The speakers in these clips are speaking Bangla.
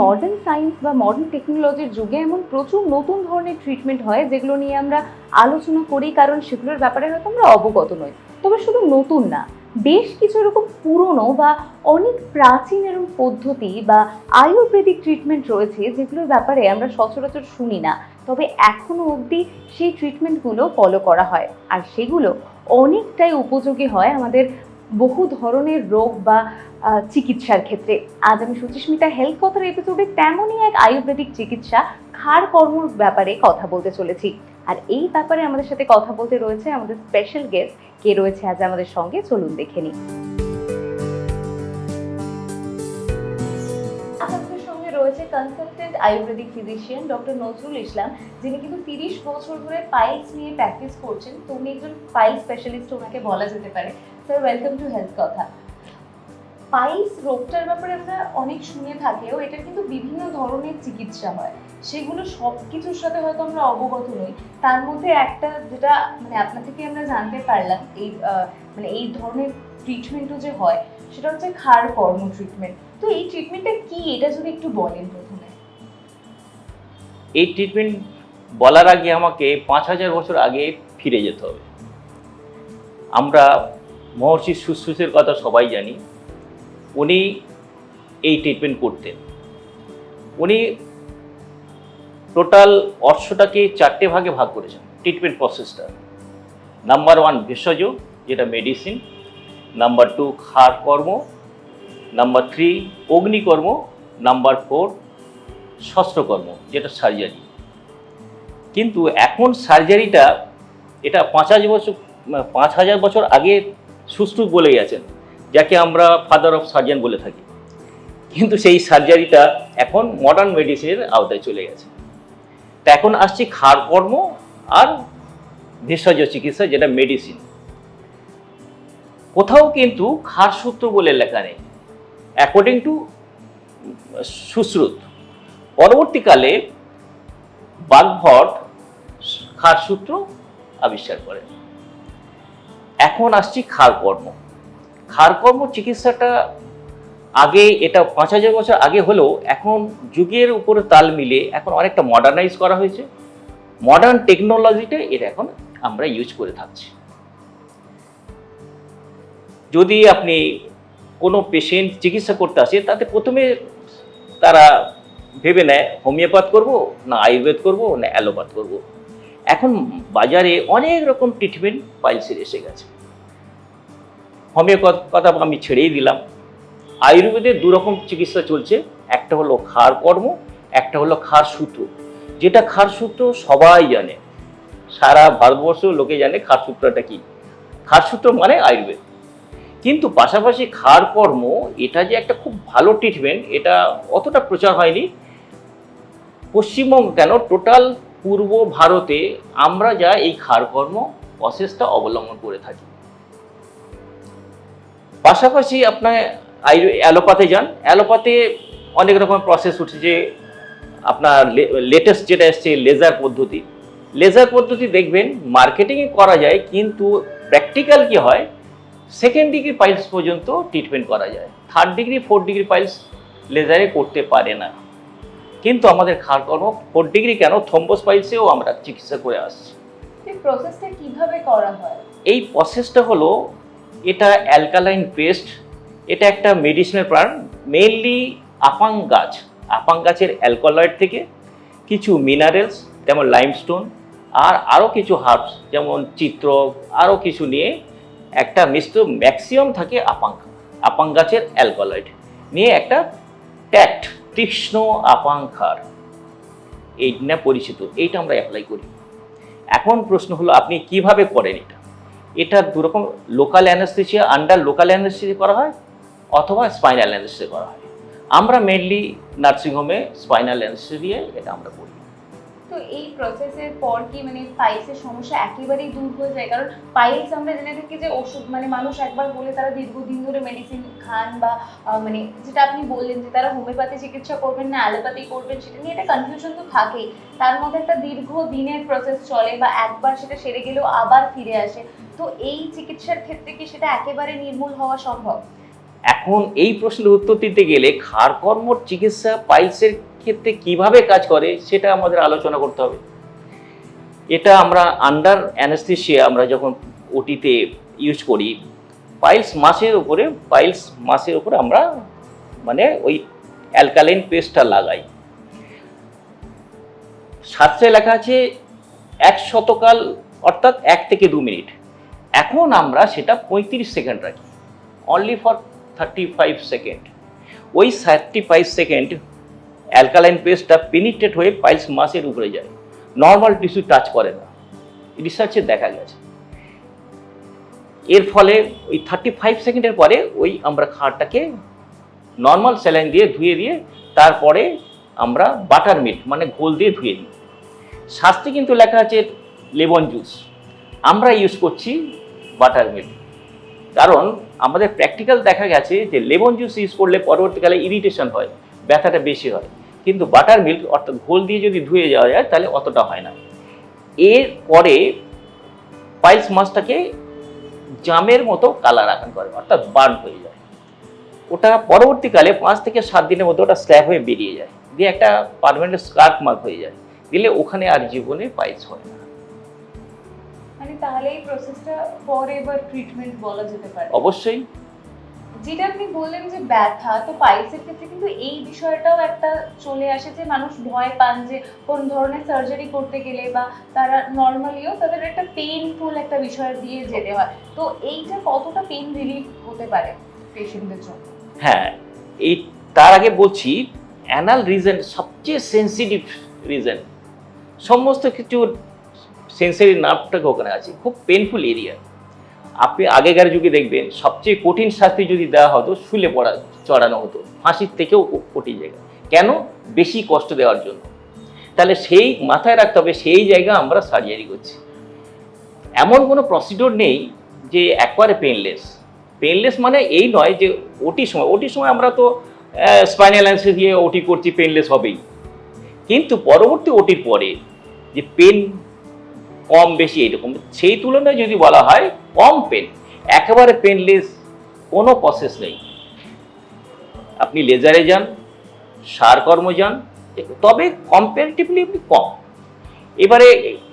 মডার্ন সায়েন্স বা মডার্ন টেকনোলজির যুগে এমন প্রচুর নতুন ধরনের ট্রিটমেন্ট হয়, যেগুলো নিয়ে আমরা আলোচনা করি, কারণ সেগুলোর ব্যাপারে হয়তো আমরা অবগত নই। তবে শুধু নতুন না, বেশ কিছু এরকম পুরনো বা অনেক প্রাচীন এরকম পদ্ধতি বা আয়ুর্বেদিক ট্রিটমেন্ট রয়েছে, যেগুলোর ব্যাপারে আমরা সচরাচর শুনি না। তবে এখনও অবধি সেই ট্রিটমেন্টগুলো ফলো করা হয়। আর সেগুলো অনেকটাই উপযোগী হয় আমাদের বহু ধরনের রোগ বা চিকিৎসার ক্ষেত্রে। আজ আমি সুচিস্মিতা হেলথ কথার এপিসোডে তেমনই এক আয়ুর্বেদিক চিকিৎসা খার কর্মর ব্যাপারে কথা বলতে চলেছি। আর এই ব্যাপারে আমাদের সাথে কথা বলতে রয়েছে আমাদের স্পেশাল গেস্ট কে রয়েছে আজ আমাদের সঙ্গে, চলুন দেখে নিই। রয়েছে consultant ayurvedic physician doctor Nazrul Islam, যিনি কিন্তু তিরিশ বছর ধরে পাইলস নিয়ে প্র্যাকটিস করছেন। তো উনি একজন পাইল স্পেশালিস্ট ওনাকে বলা যেতে পারে। স্যার ওয়েলকাম টু হেলথ কথা পাইলস রোগটার ব্যাপারে আমরা অনেক শুনে থাকেও, এটার কিন্তু বিভিন্ন ধরনের চিকিৎসা হয়। সেগুলো সব কিছুর সাথে হয়তো আমরা অবগত নই। তার মধ্যে একটা যেটা মানে আপনার থেকে আমরা জানতে পারলাম, এই মানে এই ধরনের ট্রিটমেন্টও যে হয়, সেটা হচ্ছে খার কর্ম ট্রিটমেন্ট তো এই ট্রিটমেন্টটা কি? এটা যদি একটু বলেন প্রথমে। এই ট্রিটমেন্ট বলার আগে আমাকে পাঁচ হাজার বছর আগে ফিরে যেতে হবে। আমরা মহর্ষি সুশ্রুতের কথা সবাই জানি। উনি এই ট্রিটমেন্ট করতেন। উনি টোটাল অর্শটাকে চারটে ভাগে ভাগ করেছেন ট্রিটমেন্ট প্রসেসটা নাম্বার ওয়ান ভেষজ, যেটা মেডিসিন নাম্বার টু খার কর্ম। নাম্বার থ্রি অগ্নিকর্ম। নাম্বার ফোর শস্ত্রকর্ম, যেটা সার্জারি কিন্তু এখন সার্জারিটা এটা পাঁচ হাজার বছর, পাঁচ হাজার বছর আগে সুশ্রুত বলে গেছেন যাকে আমরা ফাদার অফ সার্জন বলে থাকি। কিন্তু সেই সার্জারিটা এখন মডার্ন মেডিসিনের আওতায় চলে গেছে। তা এখন আসছে খার কর্ম আর ভেষজ চিকিৎসা, যেটা মেডিসিন কোথাও কিন্তু খার সূত্র বলে লেখা নেই। অ্যাকর্ডিং টু সুশ্রুত, পরবর্তীকালে বাগভট সূত্র আবিষ্কার করেন এখন আসছি খার কর্ম খার কর্ম চিকিৎসাটা আগে এটা পাঁচ হাজার বছর আগে হলেও এখন যুগের উপরে তাল মিলে এখন অনেকটা মডার্নাইজ করা হয়েছে। মডার্ন টেকনোলজিটা এটা এখন আমরা ইউজ করে থাকছি। যদি আপনি কোনো পেশেন্ট চিকিৎসা করতে আসে, তাতে প্রথমে তারা ভেবে নেয়, হোমিওপ্যাথ করব না আয়ুর্বেদ করব না অ্যালোপ্যাথ করব। এখন বাজারে অনেক রকম ট্রিটমেন্ট পাইলসের এসে গেছে। হোমিওপ্যাথ কথা আমি ছেড়েই দিলাম। আয়ুর্বেদের দু রকম চিকিৎসা চলছে, একটা হলো খার কর্ম, একটা হলো খার সূত্র। যেটা খার সূত্র সবাই জানে। সারা ভারতবর্ষ লোকে জানে খার সূত্রটা কি। খার সূত্র মানে আয়ুর্বেদ। কিন্তু পাশাপাশি খার কর্ম, এটা যে একটা খুব ভালো ট্রিটমেন্ট এটা অতটা প্রচার হয়নি। পশ্চিমবঙ্গ কেন? টোটাল পূর্ব ভারতে আমরা যা এই খারকর্ম প্রসেসটা অবলম্বন করে থাকি। পাশাপাশি আপনার আয়ু অ্যালোপাথে যান। অ্যালোপাথে অনেক রকম প্রসেস উঠেছে আপনার লেটেস্ট যেটা এসছে লেজার পদ্ধতি। লেজার পদ্ধতি দেখবেন মার্কেটিংয়ে করা যায়, কিন্তু প্র্যাকটিক্যাল কি হয়? সেকেন্ড ডিগ্রি পাইলস পর্যন্ত ট্রিটমেন্ট করা যায়। Third degree fourth degree piles লেজারে করতে পারে না। কিন্তু আমাদের খার কর্ম ফোর্থ ডিগ্রি কেন থম্বস পাইলসেও আমরা চিকিৎসা করে আসছি। এই প্রসেসটা কীভাবে করা হয়? এই প্রসেসটা হলো এটা অ্যালকালাইন পেস্ট এটা একটা মেডিসিনের প্রাণ মেইনলি আপাং গাছ আপাং গাছের অ্যালকোলয়েড থেকে কিছু মিনারেলস যেমন লাইমস্টোন আর আরও কিছু হার্বস যেমন চিত্র আরও কিছু নিয়ে একটা মিশ্র ম্যাক্সিমাম থাকে আপাং আপাং গাছের অ্যালকোলয়েড নিয়ে একটা ট্যাক্ট তীক্ষ্ণ আকাঙ্ক্ষার। এই না পরিচিত, এইটা আমরা অ্যাপ্লাই করি। এখন প্রশ্ন হলো, আপনি কীভাবে করেন এটা? এটা দুরকম local anaesthesia under local anaesthesia করা হয়, অথবা স্পাইনাল অ্যানাস্থেসিয়া করা হয়। আমরা মেনলি নার্সিংহোমে স্পাইনাল অ্যানাস্থেসিয়া এটা আমরা করি। তো এই প্রসেসের পর কি মানে পাইলসের সমস্যা একেবারেই দূর হয়ে যায়? কারণ পাইলস আমরা জেনে থাকি যে ওষুধ মানে মানুষ একবার বলে তারা দীর্ঘদিন ধরে মেডিসিন খান বা মানে যেটা আপনি বললেন যে তারা হোমিওপ্যাথি চিকিৎসা করবেন না অ্যালোপ্যাথি করবেন, সেটা নিয়ে একটা কনফিউশন তো থাকেই। তার মধ্যে একটা দীর্ঘ দিনের প্রসেস চলে বা একবার সেটা সেরে গেলেও আবার ফিরে আসে। তো এই চিকিৎসার ক্ষেত্রে কি সেটা একেবারে নির্মূল হওয়া সম্ভব? এখন এই প্রশ্নের উত্তর দিতে গেলে ক্ষারকর্মর চিকিৎসা পাইলসের ক্ষেত্রে কীভাবে কাজ করে সেটা আমাদের আলোচনা করতে হবে। এটা আমরা আন্ডার অ্যানাস্থেশিয়া আমরা যখন ওটিতে ইউজ করি, পাইলস মাসের উপরে, পাইলস মাসের উপরে আমরা মানে ওই অ্যালকালাইন পেস্টটা লাগাই। শাস্ত্রে লেখা আছে এক শতকাল অর্থাৎ এক থেকে দু মিনিট। এখন আমরা সেটা পঁয়ত্রিশ সেকেন্ড রাখি। Only for thirty five second ওই থার্টি ফাইভ সেকেন্ড অ্যালকালাইন পেস্টটা পেনিট্রেট হয়ে পাইলস মাসের উপরে যায়। নর্মাল টিস্যু টাচ করে না। রিসার্চে দেখা গেছে। এর ফলে ওই থার্টি ফাইভ সেকেন্ডের পরে ওই আমরা খাড়টাকে নর্মাল স্যালাইন দিয়ে ধুয়ে দিয়ে তারপরে আমরা বাটার মিল্ক মানে ঘোল দিয়ে ধুয়ে দিই। শাস্তি কিন্তু লেখা আছে লেমন জুস। আমরা ইউজ করছি বাটার মিল্ক কারণ আমাদের প্র্যাকটিক্যাল দেখা গেছে যে লেমন জুস ইউজ করলে পরবর্তীকালে ইরিটেশন হয়, ব্যথাটা বেশি হয়। কিন্তু বাটার মিল্ক অর্থাৎ ঘোল দিয়ে যদি ধুয়ে যাওয়া যায়, তাহলে অতটা হয় না। এর পরে পাইলস মাছটাকে জামের মতো কালার আকান করে, অর্থাৎ বার্ন হয়ে যায়। ওটা পরবর্তীকালে পাঁচ থেকে সাত দিনের মধ্যে ওটা স্ল্যাব হয়ে বেরিয়ে যায়। দিয়ে একটা পারমানেন্ট স্কার্ফ মার্ক হয়ে যায়। দিলে ওখানে আর জীবনে পাইলস হয় না। তাহলে এই প্রসেসটা ফর এভার ট্রিটমেন্ট বলা যেতে পারে। অবশ্যই। যেটা আপনি বললেন যে ব্যথা তো পাইলসের ক্ষেত্রে কিন্তু এই বিষয়টাও একটা চলে আসে যে মানুষ ভয় পান যে কোন ধরনের সার্জারি করতে গেলে বা তারা নর্মালিও তাদের একটা পেইনফুল একটা বিষয় দিয়ে যেতে হয়। তো এইটা কতটা পেইন রিলিফ হতে পারে পেশেন্টদের জন্য? হ্যাঁ এই তার আগে বলছি অ্যানাল রিজন সবচেয়ে সেন্সিটিভ রিজন সমস্ত কিছু সেন্সারি নার্ভটাকে ওখানে আছে। খুব পেনফুল এরিয়া আপনি আগেকার যুগে দেখবেন, সবচেয়ে কঠিন শাস্তি যদি দেওয়া হতো, শুলে পড়া, চড়ানো হতো। ফাঁসির থেকেও কঠিন জায়গা। কেন? বেশি কষ্ট দেওয়ার জন্য। তাহলে সেই মাথায় রাখতে হবে, সেই জায়গা আমরা সার্জারি করছি। এমন কোনো প্রসিডিওর নেই যে একবারে পেনলেস পেনলেস মানে এই নয় যে ওটির সময় ওটির সময় আমরা তো স্পাইনাল অ্যান্সে দিয়ে ওটি করছি পেনলেস হবেই। কিন্তু পরবর্তী ওটির পরে যে পেন কম বেশি এরকম সেই তুলনায় যদি বলা হয়, কম পেন একেবারে পেনলেস কোনো প্রসেস নেই। আপনি লেজারে যান, সারকর্ম যান, তবে কম্পারেটিভলি আপনি কম। এবারে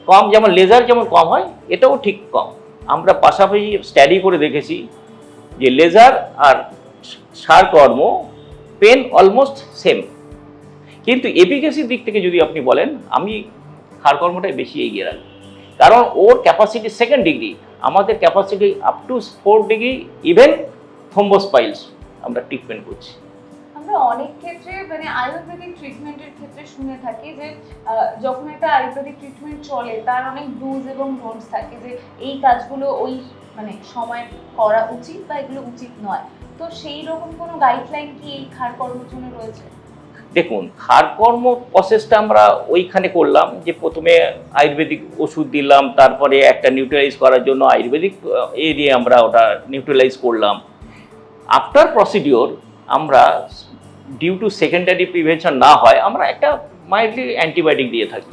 কম যেমন লেজার যেমন কম হয়, এটাও ঠিক কম। আমরা পাশাপাশি স্টাডি করে দেখেছি যে লেজার আর সারকর্ম পেন অলমোস্ট সেম কিন্তু এফিকাসির দিক থেকে যদি আপনি বলেন, আমি সারকর্মটাই বেশি এগিয়ে রাখি কারণ ওর ক্যাপাসিটি সেকেন্ড ডিগ্রি আমাদের capacity up to four degree even thrombose piles আমরা ট্রিটমেন্ট করছি। আমরা অনেক ক্ষেত্রে মানে আয়ুর্বেদিক ট্রিটমেন্টের ক্ষেত্রে শুনে থাকি যে যখন একটা আয়ুর্বেদিক ট্রিটমেন্ট চলে, তার অনেক ডুজ এবং ডোন্টস থাকে যে, এই কাজগুলো ওই মানে সময় করা উচিত বা এগুলো উচিত নয়। তো সেই রকম কোনো গাইডলাইন কি এই খার কর্মের জন্য রয়েছে? দেখুন, হাড়কর্ম প্রসেসটা আমরা ওইখানে করলাম যে প্রথমে আয়ুর্বেদিক ওষুধ দিলাম, তারপরে একটা নিউট্রালাইজ করার জন্য আয়ুর্বেদিক এ দিয়ে আমরা ওটা নিউট্রালাইজ করলাম। আফটার প্রসিডিওর আমরা ডিউ টু সেকেন্ডারি প্রিভেনশন না হয়, আমরা একটা মাইল্ডলি অ্যান্টিবায়োটিক দিয়ে থাকি।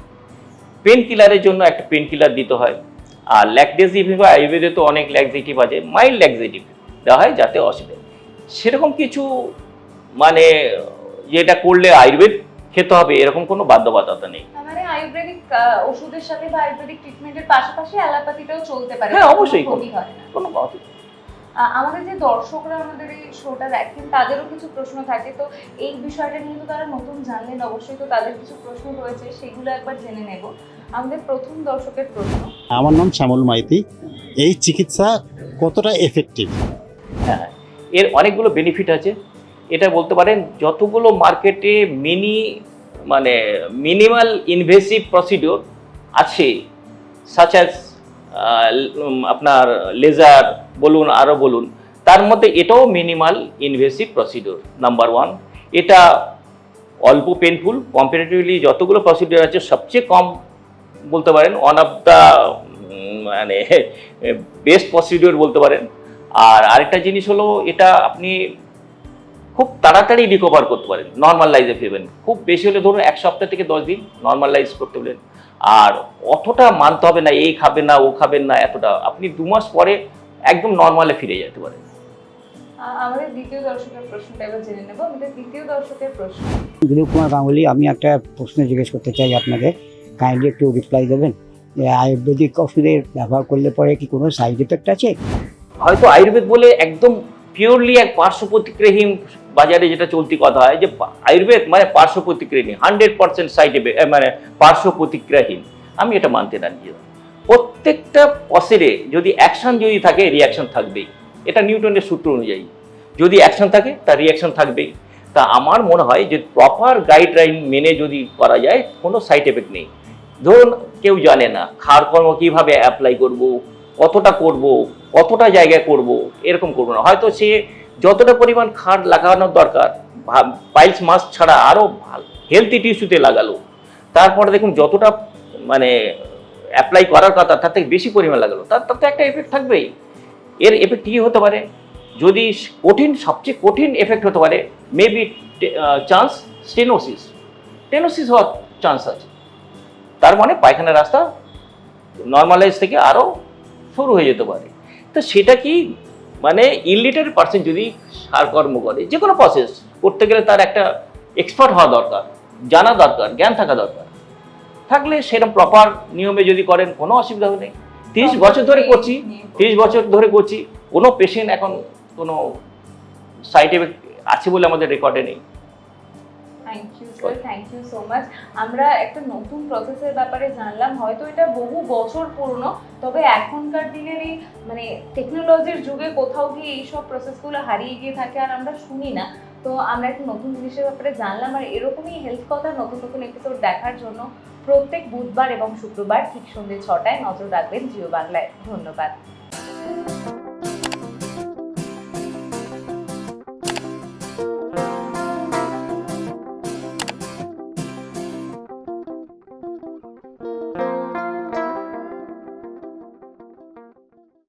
পেন কিলারের জন্য একটা পেন কিলার দিতে হয়। আর ল্যাকটেজিভ বা আয়ুর্বেদে তো অনেক ল্যাকজেটিভ আছে মাইল্ড ল্যাকজেটিভ দেওয়া হয় যাতে অসুবিধা। সেরকম কিছু মানে যেটা করলে আয়ুর্বেদ খেতে হবে এরকম কোনো বাধ্যবাধকতা নেই। মানে আয়ুর্বেদিক ওষুধের সাথে বা আয়ুর্বেদিক ট্রিটমেন্টের পাশাপাশি অ্যালোপ্যাথিটাও চলতে পারে হ্যাঁ, অবশ্যই। হয় কোনো নেই। আমাদের যে দর্শকরা আমাদের এই শোটা দেখেন তাদেরও কিছু প্রশ্ন থাকে। তো এই বিষয়টা নিয়ে তো তারা নতুন জানলেন অবশ্যই তো তাদের কিছু প্রশ্ন রয়েছে সেগুলো একবার জেনে নেব। আমাদের প্রথম দর্শকের প্রশ্ন। আমার নাম শ্যামল মাইতি। এই চিকিৎসা কতটা এফেক্টিভ হ্যাঁ এর অনেকগুলো বেনিফিট আছে। এটা বলতে পারেন, যতগুলো মার্কেটে মিনি মানে মিনিমাল ইনভেসিভ প্রসিডিওর আছে সাচ অ্যাজ আপনার লেজার বলুন আরও বলুন, তার মধ্যে এটাও minimal invasive procedure number one এটা অল্প পেনফুল কম্পারেটিভলি যতগুলো প্রসিডিওর আছে, সবচেয়ে কম বলতে পারেন ওয়ান অফ দ্য মানে বেস্ট প্রসিডিওর বলতে পারেন। আর আরেকটা জিনিস হলো, এটা আপনি খুব তাড়াতাড়ি রিকভার করতে পারেন নর্মালাইজে ফেলবেন খুব বেশি হলে ধরুন এক সপ্তাহ থেকে দশ দিন নর্মাল নর্মালাইজ করতে পারেন আর অতটা মানতে হবে না এই খাবেন না ও খাবেন না এতটা। আপনি দু মাস পরে একদম নর্মালে ফিরে যেতে পারেন। আ- আমাদের দ্বিতীয় দর্শকের প্রশ্নটা এবার জেনে নেব। আমাদের দ্বিতীয় দর্শকের প্রশ্ন। দিলীপ কুমার গাঙ্গুলি আমি একটা প্রশ্ন জিজ্ঞেস করতে চাই আপনাকে কাইন্ডলি একটু রিপ্লাই দেবেন। আয়ুর্বেদিক ওষুধের ব্যবহার করলে পরে কি কোনো সাইড এফেক্ট আছে? হয়তো আয়ুর্বেদ বলে একদম পিওরলি এক পার্শ্ব প্রতিক্রিয়াহীন বাজারে যেটা চলতি কথা হয়, যে আয়ুর্বেদ মানে পার্শ্ব প্রতিক্রিয়াহীন হান্ড্রেড পার্সেন্ট সাইড মানে পার্শ্ব প্রতিক্রিয়াহীন। আমি এটা মানতে না নিজে প্রত্যেকটা পসেরে যদি অ্যাকশন যদি থাকে রিয়াকশন থাকবেই। এটা নিউটনের সূত্র অনুযায়ী। যদি অ্যাকশন থাকে তার রিয়াকশন থাকবেই। তা আমার মনে হয় যে প্রপার গাইডলাইন মেনে যদি করা যায়, কোনো সাইড এফেক্ট নেই। ধরুন কেউ জানে না খার কর্ম কীভাবে অ্যাপ্লাই করব, কতটা করব কতটা জায়গায় করব, এরকম করব না। হয়তো সে যতটা পরিমাণ খাট লাগানোর দরকার পাইলস মাস ছাড়া আরও হেলথি টিস্যুতে লাগালো, তারপরে দেখুন যতটা মানে অ্যাপ্লাই করার কথা, তার থেকে বেশি পরিমাণ লাগালো, তার তার একটা এফেক্ট থাকবেই। এর এফেক্ট কী হতে পারে? যদি কঠিন, সবচেয়ে কঠিন এফেক্ট হতে পারে মেবি চান্স স্টেনোসিস স্টেনোসিস হওয়ার চান্স আছে। তার মানে পায়খানার রাস্তা নর্মালাইজ থেকে আরও শুরু হয়ে যেতে পারে। তো সেটা কি মানে ইলিটার পার্সন যদি সারকর্ম করে যে কোনো প্রসেস করতে গেলে তার একটা এক্সপার্ট হওয়া দরকার জানা দরকার জ্ঞান থাকা দরকার। থাকলে সেরকম প্রপার নিয়মে যদি করেন কোনো অসুবিধা নেই। তিরিশ বছর ধরে করছি তিরিশ বছর ধরে করছি কোনো পেশেন্ট এখন কোনো সাইড এফেক্ট আছে বলে আমাদের রেকর্ডে নেই। Thank you sir thank you so much আমরা একটা নতুন প্রসেসের ব্যাপারে জানলাম, হয়তো এটা বহু বছর পুরনো, তবে এখনকার দিনের এই মানে টেকনোলজির যুগে কোথাও গিয়ে এইসব প্রসেসগুলো হারিয়ে গিয়ে থাকে আর আমরা শুনি না। তো আমরা একটা নতুন জিনিসের ব্যাপারে জানলাম আর এরকমই হেলথ কথা নতুন নতুন এপিসোড দেখার জন্য প্রত্যেক বুধবার এবং শুক্রবার ঠিক সন্ধ্যে ছটায় নজর রাখবেন জিও বাংলায়। ধন্যবাদ।